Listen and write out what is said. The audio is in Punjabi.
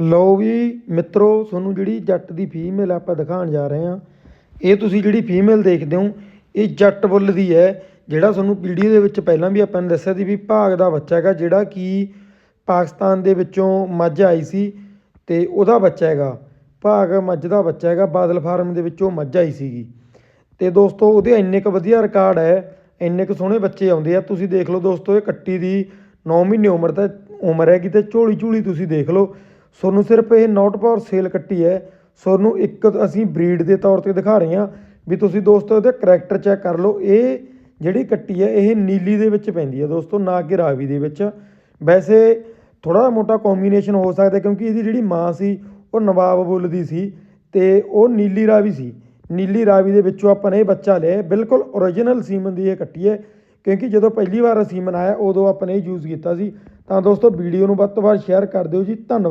ਲਓ ਵੀ ਮਿੱਤਰੋ, ਤੁਹਾਨੂੰ ਜਿਹੜੀ ਜੱਟ ਦੀ ਫੀਮੇਲ ਆਪਾਂ ਦਿਖਾਉਣ ਜਾ ਰਹੇ ਹਾਂ, ਇਹ ਤੁਸੀਂ ਜਿਹੜੀ ਫੀਮੇਲ ਦੇਖਦੇ ਹੋ, ਇਹ ਜੱਟ ਬੁੱਲ ਦੀ ਹੈ, ਜਿਹੜਾ ਤੁਹਾਨੂੰ ਵੀਡੀਓ ਦੇ ਵਿੱਚ ਪਹਿਲਾਂ ਵੀ ਆਪਾਂ ਨੇ ਦੱਸਿਆ ਸੀ ਵੀ ਭਾਗ ਦਾ ਬੱਚਾ ਹੈਗਾ, ਜਿਹੜਾ ਕਿ ਪਾਕਿਸਤਾਨ ਦੇ ਵਿੱਚੋਂ ਮੱਝ ਆਈ ਸੀ ਤੇ ਉਹਦਾ ਬੱਚਾ ਹੈਗਾ, ਭਾਗ ਮੱਝ ਦਾ ਬੱਚਾ ਹੈਗਾ, ਬਾਦਲ ਫਾਰਮ ਦੇ ਵਿੱਚੋਂ ਮੱਝ ਆਈ ਸੀਗੀ। ਤੇ ਦੋਸਤੋ, ਉਹਦੇ ਇੰਨੇ ਕੁ ਵਧੀਆ ਰਿਕਾਰਡ ਹੈ, ਇੰਨੇ ਕੁ ਸੋਹਣੇ ਬੱਚੇ ਆਉਂਦੇ ਆ, ਤੁਸੀਂ ਦੇਖ ਲਓ ਦੋਸਤੋ, ਇਹ ਕੱਟੀ ਦੀ 9 ਮਹੀਨੇ ਉਮਰ ਤਾਂ ਉਮਰ ਹੈਗੀ ਤੇ ਝੋਲੀ ਝੂਲੀ ਤੁਸੀਂ ਦੇਖ ਲਓ ਤੁਹਾਨੂੰ ਸਿਰਫ ਇਹ ਨੋਟ ਪਾਵਰ ਸੇਲ ਕੱਟੀ ਹੈ। ਤੁਹਾਨੂੰ ਇੱਕ ਅਸੀਂ ਬਰੀਡ ਦੇ ਤੌਰ ਤੇ ਦਿਖਾ ਰਹੇ ਹਾਂ ਵੀ ਤੁਸੀਂ ਦੋਸਤੋ ਇਹਦਾ ਕਰੈਕਟਰ ਚੈੱਕ ਕਰ ਲਓ। ਇਹ ਜਿਹੜੀ ਕੱਟੀ ਹੈ, ਇਹ ਨੀਲੀ ਦੇ ਵਿੱਚ ਪੈਂਦੀ ਹੈ ਦੋਸਤੋ, ਨਾ ਕਿ ਰਾਵੀ ਦੇ ਵਿੱਚ। ਵੈਸੇ ਥੋੜਾ ਮੋਟਾ ਕੰਬੀਨੇਸ਼ਨ ਹੋ ਸਕਦਾ ਕਿਉਂਕਿ ਇਹਦੀ ਜਿਹੜੀ ਮਾਂ ਸੀ, ਉਹ ਨਵਾਬ ਬੁੱਲ ਦੀ ਸੀ ਤੇ ਉਹ ਨੀਲੀ ਰਾਵੀ ਸੀ। ਨੀਲੀ ਰਾਵੀ ਦੇ ਵਿੱਚੋਂ ਆਪਾਂ ਨੇ ਇਹ ਬੱਚਾ ਲਿਆ ਬਿਲਕੁਲ ਓਰੀਜਨਲ ਸੀਮਨ ਦੀ ਇਹ ਕੱਟੀ ਹੈ ਕਿਉਂਕਿ ਜਦੋਂ ਪਹਿਲੀ ਵਾਰ ਸੀਮਨ ਆਇਆ ਉਦੋਂ ਆਪਾਂ ਨੇ ਇਹ ਯੂਜ਼ ਕੀਤਾ ਸੀ। ਤਾਂ ਦੋਸਤੋ ਵੀਡੀਓ ਨੂੰ ਵੱਧ ਤੋਂ ਵੱਧ ਸ਼ੇਅਰ ਕਰ ਦਿਓ ਜੀ। ਧੰਨਵਾਦ।